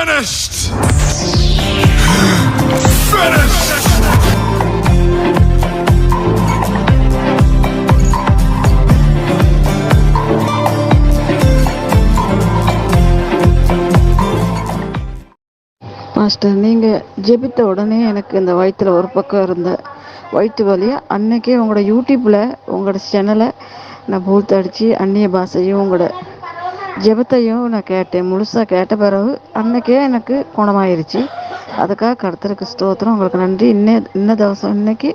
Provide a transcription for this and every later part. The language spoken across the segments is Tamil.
finished. Finished. மாஸ்டர் நீங்கள் ஜெபித்த உடனே எனக்கு இந்த வயிற்றில் ஒரு பக்கம் இருந்த வயிற்று வலியை அன்னைக்கே உங்களோட யூடியூப்பில் உங்களோட சேனலை நான் பூத்து அடித்து அந்நிய பாஷையும் உங்களோட ஜெபத்தையும் நான் கேட்டேன். முழுசாக கேட்ட பிறகு அன்னைக்கே எனக்கு குணமாயிருச்சு. அதுக்காக கடத்தருக்கு ஸ்தோத்திரம். உங்களுக்கு நன்றி. இன்ன இன்ன தவசம் இன்னைக்கு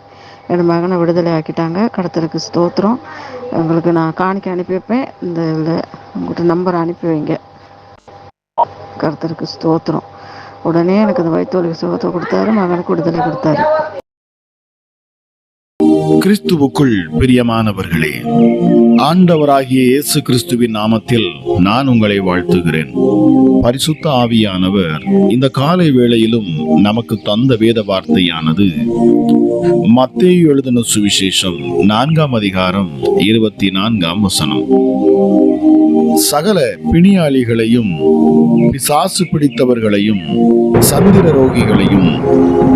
என் மகனை விடுதலை ஆக்கிட்டாங்க. கடத்தருக்கு ஸ்தோத்திரம். உங்களுக்கு நான் காணிக்க அனுப்பி வைப்பேன். இந்த இதில் உங்கள்கிட்ட நம்பர் அனுப்பி வைங்க. கருத்தருக்கு ஸ்தோத்திரம். உடனே எனக்கு அந்த வயிற்று வலிக்கு சுகத்தை கொடுத்தாரு. மகனுக்கு விடுதலை கொடுத்தாரு. கிறிஸ்துவுக்குள் பிரியமானவர்களே ஆண்டவராகிய இயேசு கிறிஸ்துவின் நாமத்தில் நான் உங்களை வாழ்த்துகிறேன். பரிசுத்த ஆவியானவர் இந்த காலை வேளையிலும் நமக்கு தந்த வேத வார்த்தையானது மத்தேயு எழுதின சுவிசேஷம் நான்காம் அதிகாரம் இருபத்தி நான்காம் வசனம். சகல பிணியாளிகளையும் பிசாசு பிடித்தவர்களையும் சந்திர ரோகிகளையும்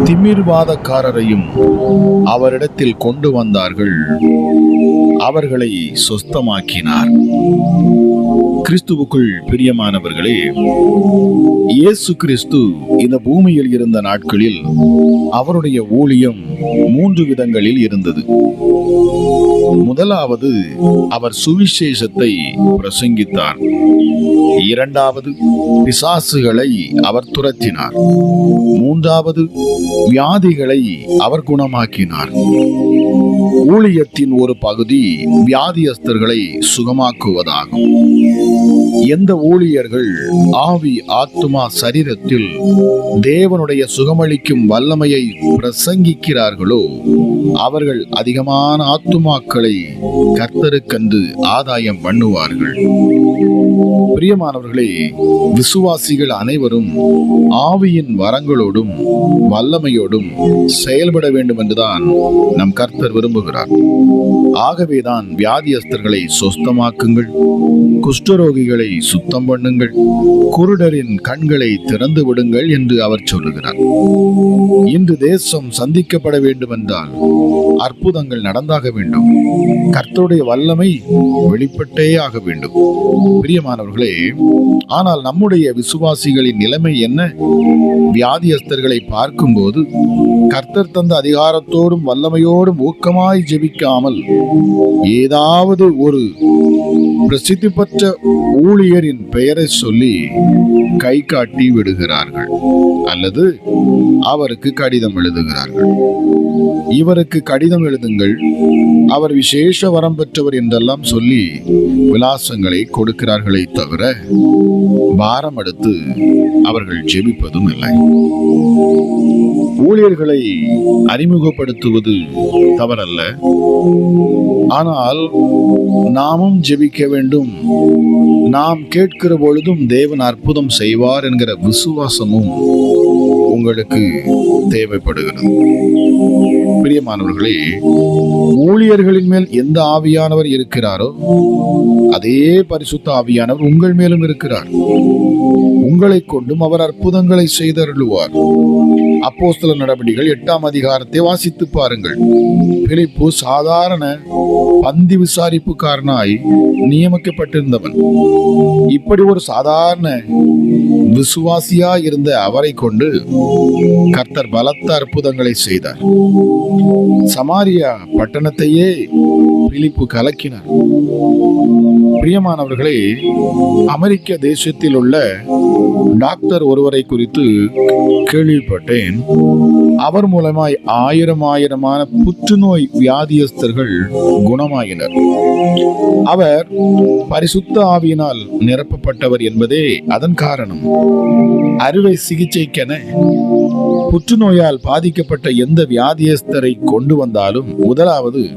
திமிர்வாதக்காரரையும் அவரிடத்தில் கொண்டு கொண்டு வந்தார்கள். அவர்களை சொஸ்தமாக்கினார். கிறிஸ்துவுக்குள் பிரியமானவர்களே இயேசு கிறிஸ்து இந்த பூமியில் இருந்த நாட்களில் அவருடைய ஊழியம் மூன்று விதங்களில் இருந்தது. முதலாவது அவர் சுவிசேஷத்தை பிரசங்கித்தார். இரண்டாவது பிசாசுகளை அவர் துரத்தினார். மூன்றாவது வியாதிகளை அவர் குணமாக்கினார். ஊழியத்தின் ஒரு பகுதி வியாதியஸ்தர்களை சுகமாக்குவதாகும். எந்த ஊழியர்கள் ஆவி ஆத்மா ஆத்துமா சரீரத்தில் தேவனுடைய சுகமளிக்கும் வல்லமையை பிரசங்கிக்கிறார்களோ அவர்கள் அதிகமான ஆத்துமாக்களை கர்த்தருக்கந்து ஆதாயம் பண்ணுவார்கள். பிரியமானவர்களே விசுவாசிகள் அனைவரும் ஆவியின் வரங்களோடும் வல்லமையோடும் செயல்பட வேண்டும் என்றுதான் நம் கர்த்தர் விரும்புகிறார். ஆகவேதான் வியாதியஸ்தர்களை சொஸ்தமாக்குங்கள் குஷ்டரோகிகளை சுத்தம் பண்ணுங்கள் குருடரின் கண்களை திறந்து விடுங்கள் என்று அவர் சொல்லுகிறார். இன்று தேசம் சந்திக்கப்பட வேண்டும் என்றால் அற்புதங்கள் நடந்தாக வேண்டும். கர்த்தருடைய வல்லமை வெளிப்பட்டே ஆக வேண்டும். பிரியமானவர்களே ஆனால் நம்முடைய விசுவாசிகளின் நிலைமை என்ன? வியாதியஸ்தர்களை பார்க்கும்போது கர்த்தர் தந்த அதிகாரத்தோடும் வல்லமையோடும் ஊக்கமாய் ஜெபிக்காமல் ஏதாவது ஒரு பிரசித்தி பெற்ற ஊழியரின் பெயரை சொல்லி கை காட்டி விடுகிறார்கள். அல்லது அவருக்கு கடிதம் எழுதுகிறார்கள். இவருக்கு கடிதம் எழுதுங்கள். அவர் விசேஷ வரம் பெற்றவர் என்றெல்லாம் சொல்லி விலாசங்களை கொடுக்கிறார்களே தவிர பாரம் எடுத்து அவர்கள் ஜெபிப்பதும் இல்லை. ஊழியர்களை அறிமுகப்படுத்துவது தவறல்ல. ஆனால் நாமும் ஜெபிக்க வேண்டும். நாம் கேட்கிற பொழுதும் தேவன் அற்புதம் செய்வார் என்கிற விசுவாசமும் உங்களுக்கு தேவைப்படுகிறது. பிரியமானவர்களே ஊழியர்களின் மேல் எந்த ஆவியானவர் இருக்கிறாரோ அதே பரிசுத்த ஆவியானவர் உங்கள் மேலும் இருக்கிறார். உங்களை கொண்டும் அவர் அற்புதங்களை செய்தருளுவார். அப்போஸ்தல நடவடிக்கைகள் எட்டாம் அதிகாரத்தை வாசித்து பாருங்கள். பிலிப்பு சாதாரண பந்தி விசாரிப்புக்காரனாய் நியமிக்கப்பட்டிருந்தவன். இப்படி ஒரு சாதாரண விசுவாசியா இருந்த அவரை கொண்டு கர்த்தர் பலத்த அற்புதங்களை செய்தார். சமாரியா பட்டணத்தையே பிலிப்பு கலக்கினார். பிரியமானவர்களே அமெரிக்க தேசத்தில் உள்ள டாக்டர் ஒருவரை குறித்து கேள்விப்பட்டேன். அவர் மூலமாய் ஆயிரம் ஆயிரமான புற்றுநோய் வியாதியஸ்தர்கள் குணமாயினர். அவர் பரிசுத்த ஆவியினால் நிரப்பப்பட்டவர் என்பதே அதன் காரணம். அறுவை சிகிச்சைக்கென புற்றுநோயால் பாதிக்கப்பட்ட எந்த வியாதியஸ்தரை கொண்டு வந்தாலும் முதலாவது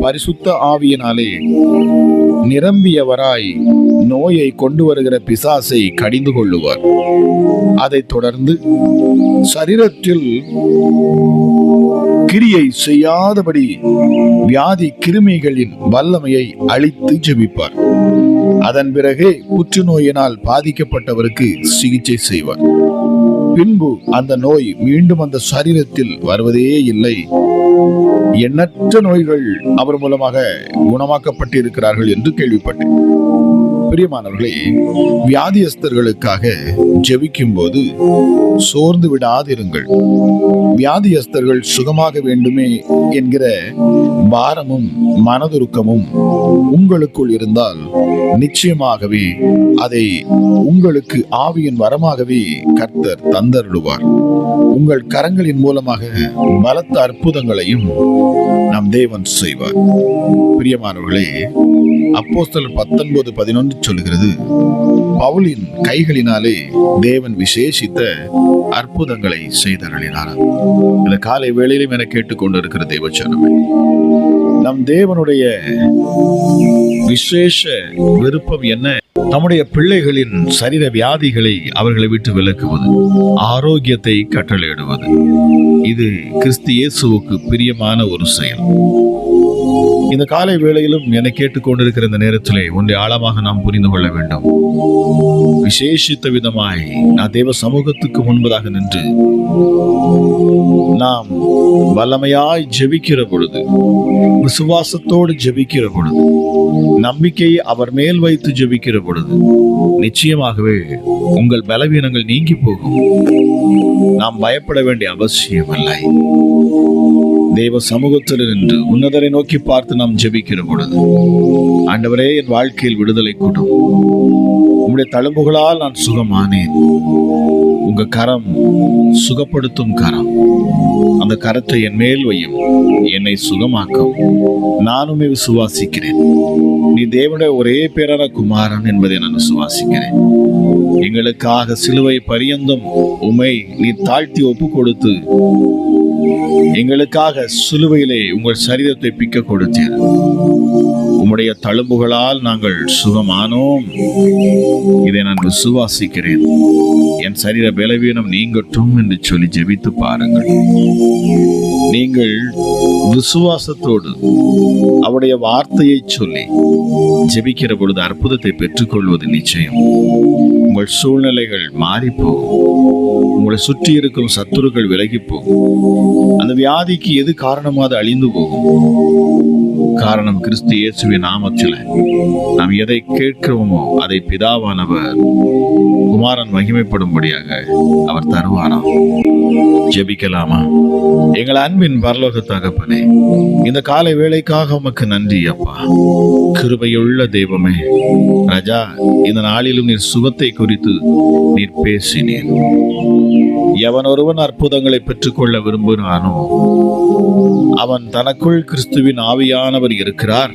பரிசுத்த ஆவியினாலே நிரம்பியவராய் நோயை கொண்டு வருகிற பிசாசை கடிந்து கொள்ளுவார். அதைத் தொடர்ந்து சரீரத்தில் கிரியை செய்யாதபடி வியாதி கிருமிகளின் வல்லமையை அழித்து ஜெபிப்பார். அதன் பிறகே புற்றுநோயினால் பாதிக்கப்பட்டவருக்கு சிகிச்சை செய்வார். பின்பு அந்த நோய் மீண்டும் அந்த சரீரத்தில் வருவதே இல்லை. எண்ணற்ற நோய்கள் அவர் மூலமாக குணமாக்கப்பட்டிருக்கிறார்கள் என்று கேள்விப்பட்டேன். பிரியமானவர்களே வியாதியஸ்தர்களுக்காக ஜெபிக்கும் போது சோர்ந்து விடாதிருங்கள். வியாதியஸ்தர்கள் சுகமாக வேண்டுமே என்கிற பாரமும் மனதுருக்கமும் உங்களுக்குள் இருந்தால் நிச்சயமாகவே அதை உங்களுக்கு ஆவியின் வரமாகவே கர்த்தர் தந்தருடுவார். உங்கள் கரங்களின் மூலமாக பலத்த அற்புதங்களையும் நம் தேவன் செய்வார். பிரியமானவர்களே அப்போஸ்தல் பத்தொன்பது பதினொன்று சொல்கிறது பவுலின் கைகளினாலே தேவன் விசேஷித்த அற்புதங்களை செய்தருளினார் இந்த காலை வேளையிலும் என கேட்டுக்கொண்டிருக்கிற தேவச்சனமே நம் தேவனுடைய விசேஷ விருப்பம் என்ன? நம்முடைய பிள்ளைகளின் சரீர வியாதிகளை அவர்களை விட்டு விலக்குவது ஆரோக்கியத்தை கட்டளையிடுவது. இது கிறிஸ்து இயேசுவுக்கு பிரியமான ஒரு செயல். இந்த காலை வேளையிலும் என்னை கேட்டுக்கொண்டிருக்கிற இந்த நேரத்திலே ஒன்றை ஆழமாக நாம் புரிந்து கொள்ள வேண்டும். விசேஷித்த விதமாய் நான் தேவ சமூகத்துக்கு முன்பதாக நின்று நாம் வல்லமையாய் ஜெபிக்கிற பொழுது விசுவாசத்தோடு ஜெபிக்கிற பொழுது நம்பிக்கையை அவர் மேல் வைத்து ஜெபிக்கிற பொழுது நிச்சயமாகவே உங்கள் பலவீனங்கள் நீங்கி போகும். நாம் பயப்பட வேண்டிய அவசியம் இல்லை தேவ சமூகத்தில் நின்று உன்னதரை நோக்கி பார்த்து நாம் ஜெபிக்கிற பொழுது ஆண்டவரே என் வாழ்க்கையில் விடுதலை கொடும் உங்களுடைய தழும்புகளால் நான் சுகமானேன். உங்க கரம் சுகப்படுத்தும் கரம். அந்த கரத்தை என் மேல் வையும். என்னை சுகமாக்கும். நானுமே விசுவாசிக்கிறேன் நீ தேவனுடைய ஒரே பேரான குமாரன் என்பதை நான் விசுவாசிக்கிறேன் எங்களுக்காக சிலுவை பரியந்தம் உமை நீ தாழ்த்தி ஒப்பு கொடுத்து எங்களுக்காக சிலுவையிலே உங்கள் சரீரத்தை பிக்க கொடுத்தீர். உம்முடைய தழும்புகளால் நாங்கள் சுகமானோம். இதை நான் விசுவாசிக்கிறேன் என் சரீர பலவீனம் நீங்கட்டும் என்று சொல்லி ஜெபித்து பாருங்கள். நீங்கள் விசுவாசத்தோடு அவருடைய வார்த்தையை சொல்லி ஜெபிக்கிற பொழுது அற்புதத்தை பெற்றுக்கொள்வது நிச்சயம். உங்கள் சூழ்நிலைகள் மாறிப்போகும். உங்களை சுற்றி இருக்கும் சத்துருக்கள் விலகி போகும் அந்த வியாதிக்கு எது காரணமாக அது அழிந்து போகும். காரணம் கிறிஸ்து இயேசுவின் நாமத்தில். நாம் எதை கேட்கிறோமோ அதை பிதாவானவர் குமாரன் மகிமைப்படும்படியாக அவர் தருவாராம். ஜெபிக்கலாமா? எங்கள் அன்பின் பரலோக தகப்பனே இந்த காலை வேலைக்காக உமக்கு நன்றி அப்பா. கிருபையுள்ள தெய்வமே ரஜா இந்த நாளிலும் நீர் சுகத்தை குறித்து நீர் பேசினேன் எவன் ஒருவன் அற்புதங்களை பெற்றுக்கொள்ள விரும்புகிறானோ அவன் தனக்குள் கிறிஸ்துவின் ஆவியானவர் இருக்கிறார்.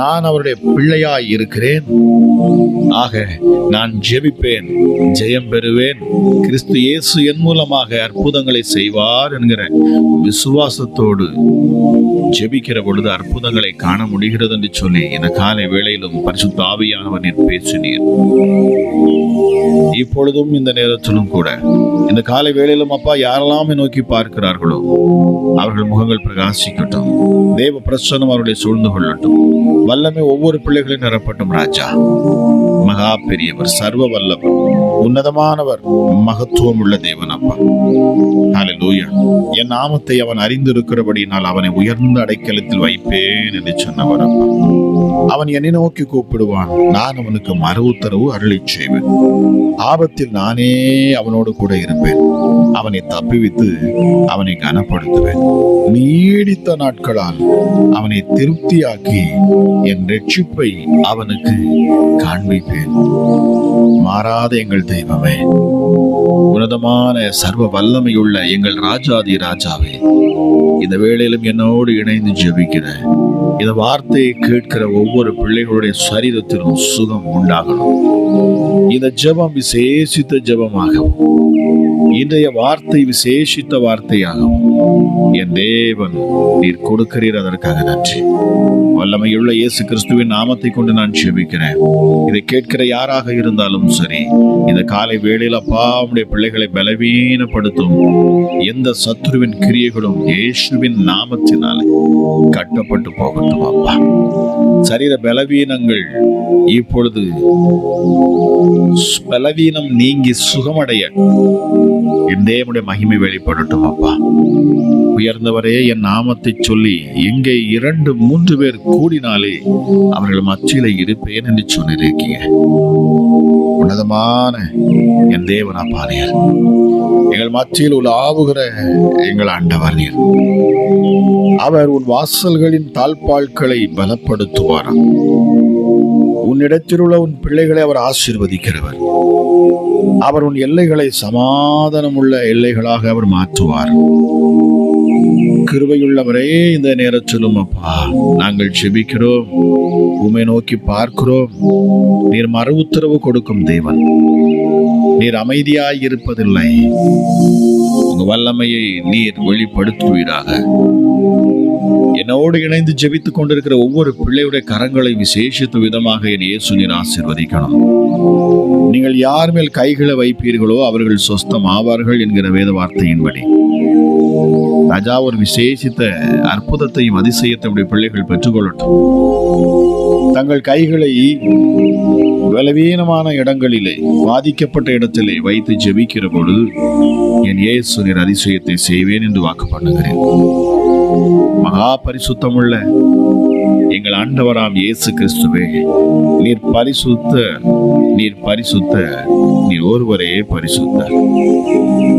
நான் அவருடைய பிள்ளையாய் இருக்கிறேன். ஆக நான் ஜெபிப்பேன் ஜெயம் பெறுவேன். கிறிஸ்து இயேசு என் மூலமாக அற்புதங்களை செய்வார் என்கிற விசுவாசத்தோடு ஜெபிக்கிற பொழுது அற்புதங்களை காண முடிகிறது என்று சொல்லி இந்த காலை வேளையிலும் பரிசுத்த ஆவியானவர் நீர் பேசினீர். இப்பொழுதும் இந்த நேரத்திலும் கூட இந்த காலை வேளையிலும் அப்பா யாரெல்லாம் நோக்கி பார்க்கிறார்களோ அவர்கள் முகங்கள் பிரகாசிக்கட்டும். தேவ பிரசனம் அவர்களை சூழ்ந்து கொள்ளட்டும். வல்லமை ஒவ்வொரு பிள்ளைகளையும் நிரப்பட்டும் ராஜா. மகா பெரியவர் சர்வ வல்லவர் உன்னதமானவர் மகத்துவம் உள்ள தேவன் அப்பா. ஹalleluya என் நாமத்தை அவன் அறிந்திருக்கிறபடியினால் அவனை உயர்ந்த அடைக்கலத்தில் வைப்பேன் என்று சொன்னவர் அப்பா. அவன் என்னை நோக்கி கூப்பிடுவான். நான் அவனுக்கு மறு உத்தரவு அருளிச் செய்வேன். ஆபத்தில் நானே அவனோடு கூட இருப்பேன். அவனை தப்பிவித்து அவனை கனப்படுத்துவேன். நீடித்த நாட்களால் அவனை திருப்தியாக்கி என் ரட்சிப்பை அவனுக்கு காண்பிப்பேன். மாறாத. எங்கள் தெய்வமே. உன்னதமான சர்வ வல்லமையுள்ள எங்கள் ராஜாதி ராஜாவே இந்த வேளையிலும் என்னோடு இணைந்து ஜெபிக்கிற இந்த வார்த்தையை கேட்கிற ஒவ்வொரு பிள்ளைகளுடைய சரீரத்திலும் சுகம் உண்டாகணும். இந்த ஜெபம் விசேஷித்த ஜெபமாகவும் இன்றைய வார்த்தை விசேஷித்த வார்த்தையாகவும் என் தேவன் நீர் கொடுக்கிறீர் அதற்காக நன்றி. வல்லமையுள்ள இயேசு கிறிஸ்துவின் நாமத்தை கொண்டு நான் ஜெபிக்கிறேன். இதை கேட்கிற யாராக இருந்தாலும் சரி இந்த காலை வேளையில் அப்பா உடைய பிள்ளைகளை பலவீனப்படுத்தும் எந்த சத்துருவின் கிரியைகளும் இயேசுவின் நாமத்தினாலே கட்டப்பட்டு போகட்டும் அப்பா. சரீர பலவீனங்கள் இப்பொழுது பலவீனம் நீங்கி சுகமடைய என் தேவனுடைய மகிமை வெளிப்படட்டும் அப்பா. உயர்ந்தவரே என் நாமத்தை சொல்லி எங்கே இரண்டு மூன்று பேர் கூடினாலே அவர்கள் மத்தியில இருப்பேன் என்று சொல்லியிருக்கீங்க. உன்னதமான என் தேவனா பாரியர் எங்கள் மத்தியில் உலாவுகிற எங்கள் ஆண்டவர் நீர். அவர் உன் வாசல்களின் தாழ்பால்களை பலப்படுத்துவாராம். உன்னிடத்திலுள்ள உன் பிள்ளைகளை அவர் ஆசீர்வதிக்கிறவர். அவர் உன் எல்லைகளை சமாதானமுள்ள எல்லைகளாக அவர் மாற்றுவார். கிருபையுள்ளவரே இந்த நேரத்திலும் அப்பா நாங்கள் செபிக்கிறோம் உமை நோக்கி பார்க்கிறோம். நீர் மறு உத்தரவு கொடுக்கும் தேவன். நீர் அமைதியாய் இருப்பதில்லை. உங்க வல்லமையை நீர் வெளிப்படுத்துவீராக. என்னோடு இணைந்து ஜெபித்துக் கொண்டிருக்கிற ஒவ்வொரு பிள்ளையுடைய கரங்களை விசேஷித்த விதமாக என் இயேசு நீர் நீங்கள் யார் மேல் கைகளை வைப்பீர்களோ அவர்கள் சொஸ்தம் ஆவார்கள் என்கிற வேத வார்த்தையின்படி. ராஜா ஒரு விசேஷித்த அற்புதத்தையும் அதிசயத்தையும் பிள்ளைகள் பெற்றுக்கொள்ளட்டும். தங்கள் கைகளை பலவீனமான இடங்களிலே பாதிக்கப்பட்ட இடத்திலே வைத்து ஜெபிக்கிற பொழுது என் இயேசு நீர் அதிசயத்தை செய்வேன் என்று வாக்கு பண்ணுகிறேன் மகா பரிசுத்தமுள்ள எங்கள் ஆண்டவராம் இயேசு கிறிஸ்துவே நீர் பரிசுத்த நீர் பரிசுத்த நீர் ஒருவரே பரிசுத்த.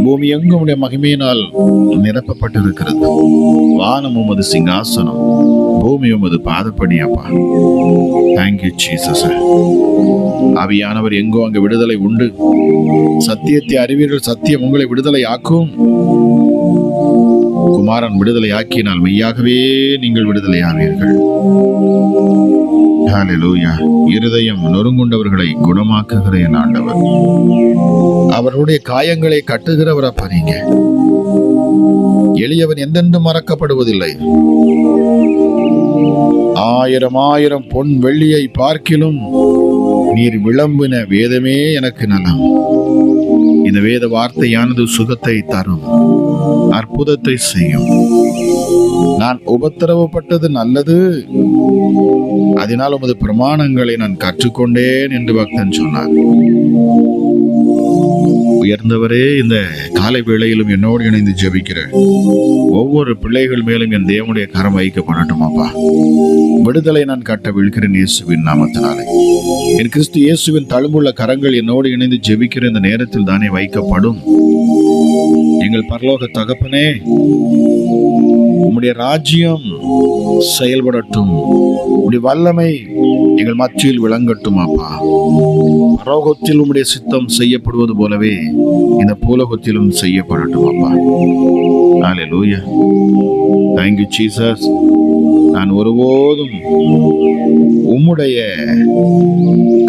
பூமி எங்கும் உடைய மகிமையினால் நிரப்பப்பட்டிருக்கிறது. வானம் உமது சிங்காசனம் பூமி உமது பாதப்படி அப்பா தேங்க்யூ ஜீசஸ் அவியானவர் எங்கோ அங்கு விடுதலை உண்டு. சத்தியத்தை அறிவீர்கள் சத்தியம் உங்களை விடுதலை ஆக்கும் குமாரன் விடுதலை ஆக்கினால் மெய்யாகவே நீங்கள் விடுதலை ஆவீர்கள் இருதயம் நொறுங்குண்டவர்களை குணமாக்குகிற என் ஆண்டவர். அவர்களுடைய காயங்களை கட்டுகிறவர் பாருங்க எளியவன் எந்தென்றும் மறக்கப்படுவதில்லை. ஆயிரம் ஆயிரம் பொன் வெள்ளியை பார்க்கிலும் நீர் விளம்பின வேதமே எனக்கு நலம். இந்த வேத வார்த்தையானது சுகத்தை தரும். அற்புதத்தை செய்யும். நான் உபத்திரவப்பட்டது நல்லது. அதனால் உமது பிரமாணங்களை நான் கற்றுக்கொண்டேன் என்று பக்தன் சொன்னார். உயர்ந்தவரே இந்த காலை வேளையிலும் என்னோடு இணைந்து ஜெபிக்கிறேன். ஒவ்வொரு பிள்ளைகள் மேலும் என் தேவனுடைய கரம் வைக்கப்படட்டும் அப்பா விடுதலை நான் கட்ட விழுக்கிறேன் இயேசுவின் நாமத்தினாலே. என் கிறிஸ்து இயேசுவின் தழும்புள்ள கரங்கள் என்னோடு இணைந்து ஜெபிக்கிற இந்த நேரத்தில் தானே வைக்கப்படும். எங்கள் பரலோக தகப்பனே உம்முடைய ராஜ்யம் செயல்படட்டும். உம்முடைய வல்லமை எங்கள் மத்தியில் விளங்கட்டும் அப்பா. பரலோகத்தில் உம்முடைய சித்தம் செய்யப்படுவது போலவே இந்த பூலோகத்திலும் செய்யப்படட்டும் அப்பா. நாளே லூயா தேங்க்யூ சீசஸ் நான் ஒருபோதும் உம்முடைய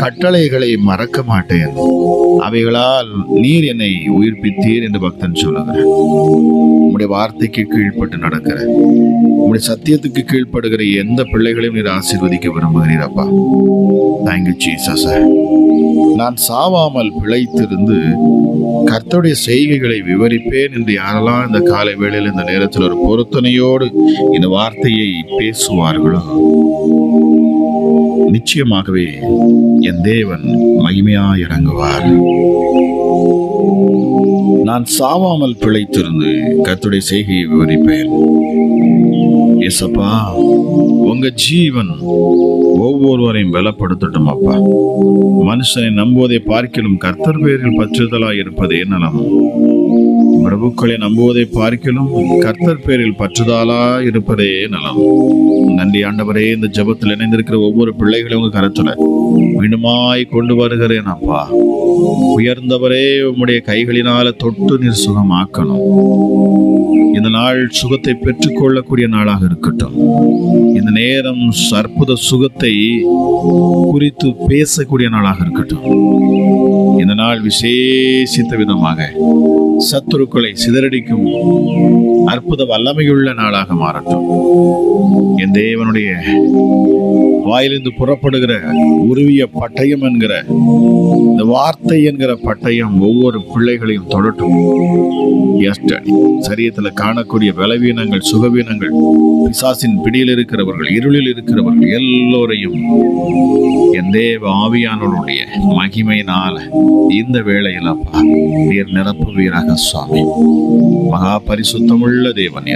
கட்டளைகளை மறக்க மாட்டேன். அவைகளால் நீர் என்னை உயிர்ப்பித்தீர் என்று பக்தன் சொல்லுகிறேன் உம்முடைய வார்த்தைக்கு கீழ்ப்பட்டு நடக்கிற உம்முடைய சத்தியத்துக்கு கீழ்ப்படுகிற எந்த பிள்ளைகளையும் நீர் ஆசீர்வதிக்க விரும்புகிறீர் அப்பா. தேங்க்யூ ஜீசஸ் நான் சாவாமல் பிழைத்திருந்து கர்த்தருடைய செய்கைகளை விவரிப்பேன் என்று யாரெல்லாம் இந்த காலை வேளையில் இந்த நேரத்தில் ஒரு பொருத்தனையோடு இந்த வார்த்தையை பேசுவார்களோ நிச்சயமாகவே என் தேவன் மகிமையாய் இறங்குவார் நான் சாவாமல் பிழைத்திருந்து கத்துடைய செய்கையை விவரிப்பேன். ஏசப்பா உங்க ஜீவன் ஒவ்வொருவரையும் பலப்படுத்தட்டும் அப்பா. மனுஷனை நம்புவதை பார்க்கிலும் கர்த்தர் பேரில் பற்றுதலாய் இருப்பதே நலம். பிரபுக்களை நம்புவதை பார்க்கிலும் கர்த்தர் பேரில் பற்றுதலாய் இருப்பதே நலம். நன்றி. ஆண்டவரே இந்த ஜெபத்தில் இணைந்திருக்கிற ஒவ்வொரு பிள்ளைகளையும் உங்க கரத்துல மீண்டுமாய் கொண்டு வருகிறேன் அப்பா. உயர்ந்தவரே உம்முடைய கைகளினால தொட்டு நீர் சுகமாக்கணும். இந்த நாள் சுகத்தை பெற்றுக்கொள்ளக்கூடிய நாளாக இருக்கட்டும். இந்த நேரம் அற்புத சுகத்தை குறித்து பேசக்கூடிய நாளாக இருக்கட்டும். இந்த நாள் விசேஷித்த விதமாக சத்துருக்களை சிதறடிக்கும் அற்புத வல்லமையுள்ள நாளாக மாறட்டும். என் தேவனுடைய வாயிலிருந்து புறப்படுகிற உருவிய பட்டயம் என்கிற இந்த வார்த்தை என்கிற பட்டயம் ஒவ்வொரு பிள்ளைகளையும் தொடட்டும். எஸ்டடி சரியத்துல காணக்கூடிய பலவீனங்கள் சுகவீனங்கள் பிசாசின் பிடியில் இருக்கிறவர்கள் இருளில் இருக்கிறவர்கள் எல்லோரையும் என் தேவ ஆவியானவருடைய மகிமையினால இந்த வேளையில் அப்பா நீர் நிரப்புவீராக சுவாமி மகா பரிசுத்தமுள்ள தேவன்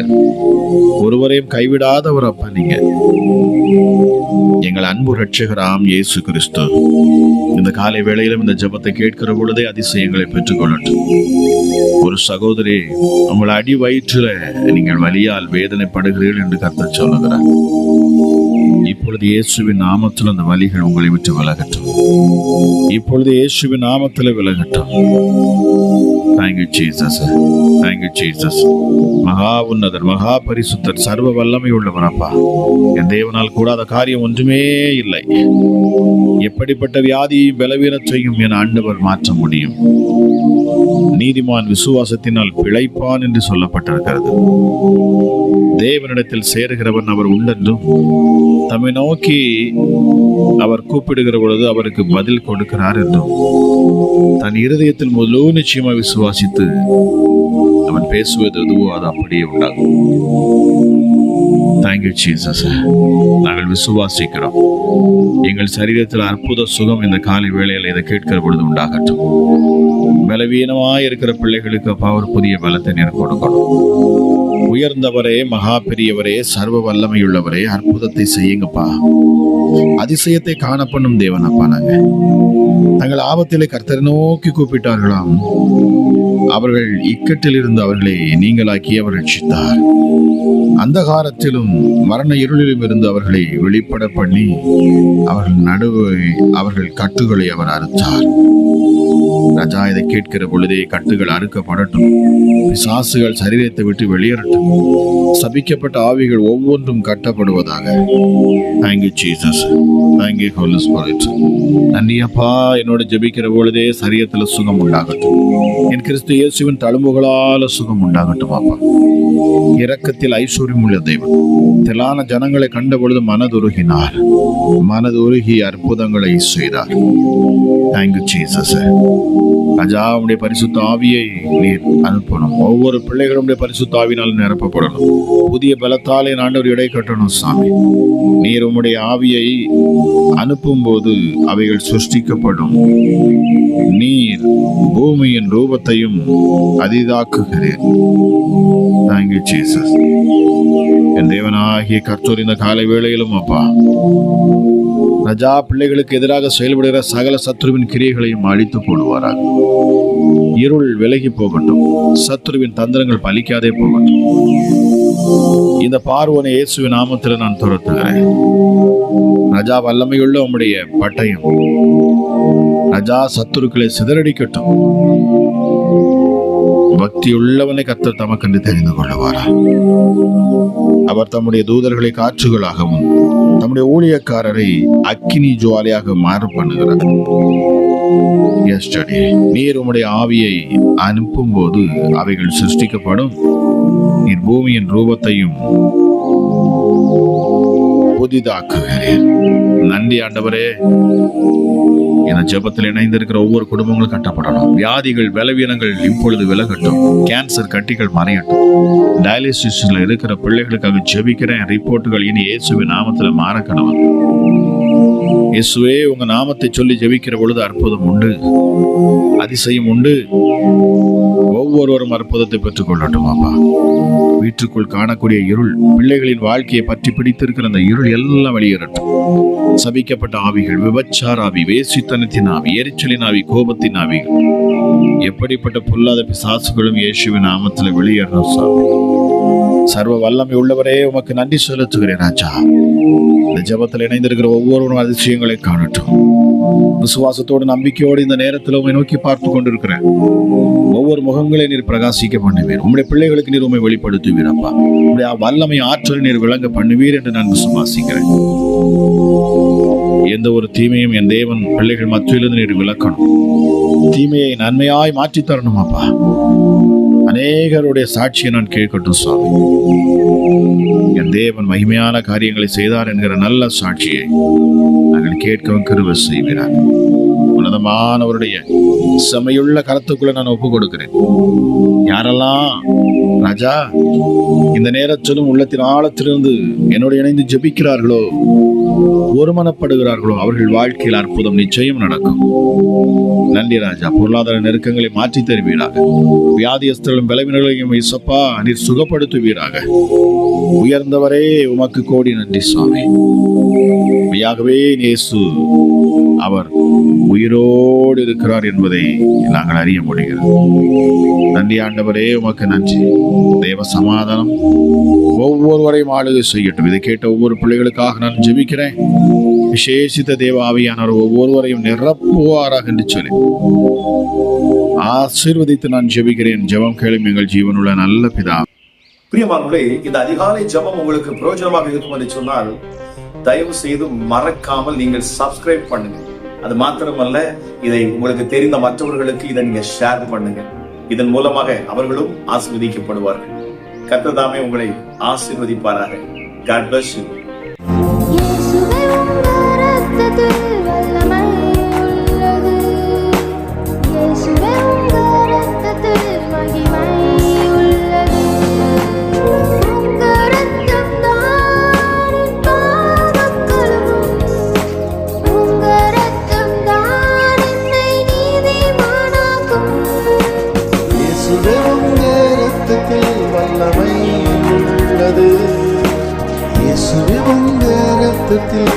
ஒருவரையும் கைவிடாதவர் அப்பா நீங்க. எங்கள் அன்பு ரட்சகராம் இயேசு கிறிஸ்து. இந்த காலை வேளையிலும் இந்த ஜெபத்தை கேட்கிற பொழுதே அதிசயங்களை பெற்றுக்கொள்ளட்டும். ஒரு சகோதரி உங்கள் அடி வயிற்றுல நீங்கள் வலியால் வேதனைப்படுகிறீர்கள் என்று கர்த்தர் சொல்லுகிறார். இப்பொழுது இயேசுவின் நாமத்தில் அந்த வலிகள் உங்களை விட்டு விலகட்டும். இப்பொழுது இயேசுவின் நாமத்தில் விலகட்டும். Thank you Jesus thank you Jesus மகா உன்னதர் மகா பரிசுத்தர் சர்வ வல்லமை உள்ளவர் அப்பா. என் தேவனால் கூடாத காரியம் ஒன்றுமே இல்லை. எப்படிப்பட்ட வியாதியையும் பலவீனத்தையும் என் ஆண்டவர் மாற்ற முடியும். நீதிமான் விசுவாசத்தினால் பிழைப்பான் என்று சொல்லப்பட்டிருக்கிறது. தேவனிடத்தில் சேருகிறவன் அவர் உள்ளென்றும் தம்மை நோக்கி அவர் கூப்பிடுகிற பொழுது அவருக்கு பதில் கொடுக்கிறார் என்றும் தன் இருதயத்தில் முழு நிச்சயமா விசுவாசித்து அவன் பேசுவது எதுவோ அது அப்படியே உண்டாகும். தேங்க்யூ ஜீசஸ் நாங்கள் விசுவாசிக்கிறோம். எங்கள் சரீரத்தில் அற்புத சுகம் இந்த காலை வேளையில் இதை கேட்கிற பொழுது உண்டாகட்டும். பலவீனமாக இருக்கிற பிள்ளைகளுக்கு அப்பா ஒரு புதிய பலத்தை நீர் கொடுக்கணும். உயர்ந்தவரே மகா பெரியவரே சர்வ வல்லமையுள்ளவரே அற்புதத்தை செய்யுங்கப்பா. அதிசயத்தை காணப்பண்ணும் தேவனப்பா நாங்க. தங்கள் ஆபத்திலே கர்த்தரை நோக்கி கூப்பிட்டார்களாம். அவர்கள் இக்கட்டில் இருந்து அவர்களை நீங்களாக்கி அவர் ரட்சித்தார். அந்தகாரத்திலும் மரண இருளிலும் இருந்து அவர்களை வெளிப்பட பண்ணி அவர்கள் நடுவே அவர்கள் கட்டுகளை அவர் அறுத்தார். ரஜா இதை கேட்கிற பொழுதே கட்டுகள் அறுக்கப்படட்டும். பிசாசுகள் சரீரத்தை விட்டு வெளியேறட்டும். சபிக்கப்பட்ட ஆவிகள் ஒவ்வொன்றும் கட்டப்படுவதாக. Thank you Jesus thank you holy spirit நன்றி என்னோட ஜெபிக்கிற பொழுதே சரீரத்துல சுகம் உண்டாகட்டும். என் கிறிஸ்து இயேசுவின் தழும்புகளால சுகம் உண்டாகட்டும் அப்பா. இரக்கத்தில் ஐஸ்வர்யம் உள்ள தெய்வம் திரளான ஜனங்களை கண்ட பொழுது மனதுருகினார். மனதுருகி அற்புதங்களை செய்தார். தேங்க்யூ ஜீசஸ் ராஜா உடைய பரிசுத்த ஆவியை நீர் அனுப்பணும். ஒவ்வொரு பிள்ளைகளுடைய பரிசுத்த ஆவினால் நிரப்பப்படணும். புதிய பலத்தாலே ஆண்டவர் இடை கட்டணும் சாமி. நீர் உம்முடைய ஆவியை அனுப்பும் போது அவைகள் சிருஷ்டிக்கப்படும். நீர் பூமியின் ரூபத்தையும் தேங்க் யூ ஜீசஸ் என் தேவனாகிய கர்த்தர் இந்த காலை வேளையிலும் அப்பா. ரஜா பிள்ளைகளுக்கு எதிராக செயல்படுகிற சகல சத்ருவின் கிரியைகளையும் அழித்து போடுவாராக. இருள் விலகி போகட்டும். சத்ருவின் தந்திரங்கள் பலிக்காதே போகட்டும். இந்த பார்வனை இயேசுவின் நாமத்தில் நான் துரத்துகிறேன். ரஜா வல்லமையுள்ள உம்முடைய பட்டயம். ரஜா சத்துருக்களை சிதறடிக்கட்டும். பக்தியுள்ளவனை கத்தர் தமக்கென்று தெரிந்து கொள்ளுவாரா? அவர் தம்முடைய தூதர்களை காற்றுகளாகவும் தம்முடைய ஊழியக்காரரை அக்கினி ஜுவாலையாக மாறு பண்ணுகிறார். Yesterday, நீர் உம்முடைய ஆவியை அனுப்பும் போது அவைகள் சிருஷ்டிக்கப்படும். நீர் பூமியின் ரூபத்தையும் புதிதாக்குகிறேன் நன்றி ஆண்டவரே. இந்த ஜெபத்தில் இணைந்திருக்கிற ஒவ்வொரு குடும்பங்களும் கட்டப்படணும். வியாதிகள் பலவீனங்கள் இப்பொழுது விலகட்டும். கேன்சர் கட்டிகள் மறையட்டும். டயாலிசிஸ்ல இருக்கிற பிள்ளைகளுக்காக ஜெபிக்கிறேன். ரிப்போர்ட்டுகள் இனி இயேசுவின் நாமத்தில் மாற கணவன் இயேசுவே உங்க நாமத்தை சொல்லி ஜெபிக்கிற பொழுது அற்புதம் உண்டு. அதிசயம் உண்டு. ஒவ்வொருவரும் அற்புதத்தை பெற்றுக்கொள்ளட்டும் அப்பா. வீட்டுக்குள் காணக்கூடிய இருள் பிள்ளைகளின் வாழ்க்கையை பற்றி பிடித்திருக்கிற அந்த இருள் எல்லாம் வெளியேறட்டும். சபிக்கப்பட்ட ஆவிகள் விபச்சார ஆவி வேசித்தனத்தின் ஆவி எரிச்சலின் ஆவி கோபத்தின் ஆவிகள் எப்படிப்பட்ட பொல்லாத பிசாசுகளும் இயேசுவின் நாமத்தில் வெளியேறணும் சாமி. சர்வ வல்லமை உள்ளவரே உமக்கு நன்றி செலுத்துகிறேன் ராஜா. இந்த ஜபத்தில் இணைந்திருக்கிற ஒவ்வொருவரும் அதிசயங்களை காணட்டும். விசுவாசத்தோடு நம்பிக்கையோடு இந்த நேரத்தில் உங்களை நோக்கி பார்த்து கொண்டிருக்கிறேன். ஒவ்வொரு முகங்களை நீர் பிரகாசிக்க பண்ணுவீர். உம்முடைய பிள்ளைகளுக்கு நீர் உண்மை வெளிப்படுத்துவீர் அப்பா. உங்களுடைய வல்லமை ஆற்றல் நீர் விளங்க பண்ணுவீர் என்று நான் விசுவாசிக்கிறேன். எந்த ஒரு தீமையும் என் தேவன் பிள்ளைகள் மத்தியிலிருந்து நீர் விளக்கணும். தீமையை நன்மையாய் மாற்றி தரணும் அப்பா. அநேகருடைய சாட்சியை நான் கேட்கட்டும் சுவாமி. என் தேவன் மகிமையான காரியங்களை செய்தார் என்கிற நல்ல சாட்சியை நாங்கள் கேட்கவும் கிருப செய்கிறார் உன்னதமானவருடைய செமையுள்ள கரத்துக்குள்ள நான் ஒப்பு கொடுக்கிறேன். யாரெல்லாம் ராஜா இந்த நேரத்திலும் உள்ளத்தின் ஆழத்திலிருந்து என்னோடு இணைந்து ஜெபிக்கிறார்களோ ஒருமனப்படுகிறார்களோ அவர்கள் வாழ்க்கையில் அற்புதம் நிச்சயம் நடக்கும். நன்றி ராஜா பொருளாதார நெருக்கங்களை மாற்றி தருவீராக. வியாதியஸ்தர்களும் பலவினர்களையும் இசப்பா நீர் சுகப்படுத்துவீராக. உயர்ந்தவரே உமக்கு கோடி நன்றி சுவாமி. யாகவே நேசு அவர் உயிரோடு இருக்கிறார் என்பதை நாங்கள் அறிய முடிகிறது. நன்றி ஆண்டவரே உமக்கு நன்றி. தேவ சமாதானம் ஒவ்வொருவரையும் ஆளுகை செய்யட்டும். இதை கேட்ட ஒவ்வொரு பிள்ளைகளுக்காக நான் ஜெபிக்கிறேன். விசேஷித்த தேவ ஆவியானவர் ஒவ்வொருவரையும் நிரப்புவாராக என்று சொல்லி. ஆசீர்வதித்து நான் ஜெபிக்கிறேன். ஜெபம் கேளும் எங்கள் ஜீவனுள்ள நல்ல பிதா. பிரியமானவர்களே இந்த அதிகாலை ஜெபம் உங்களுக்கு பிரயோஜனமாக இருக்கும் என்று சொன்னால் தயவு செய்து மறக்காமல் நீங்கள் சப்ஸ்கிரைப் பண்ணுங்க அது மாத்திரமல்ல இதை உங்களுக்கு தெரிந்த மற்றவர்களுக்கு இதை நீங்க ஷேர் பண்ணுங்க. இதன் மூலமாக அவர்களும் ஆசீர்வதிக்கப்படுவார்கள். கத்ததாமே உங்களை ஆசீர்வதிப்பாராக. காட் பிளஸ் யூ வல்லமை உள்ளது. இயேசுவின் ரத்தத்தில்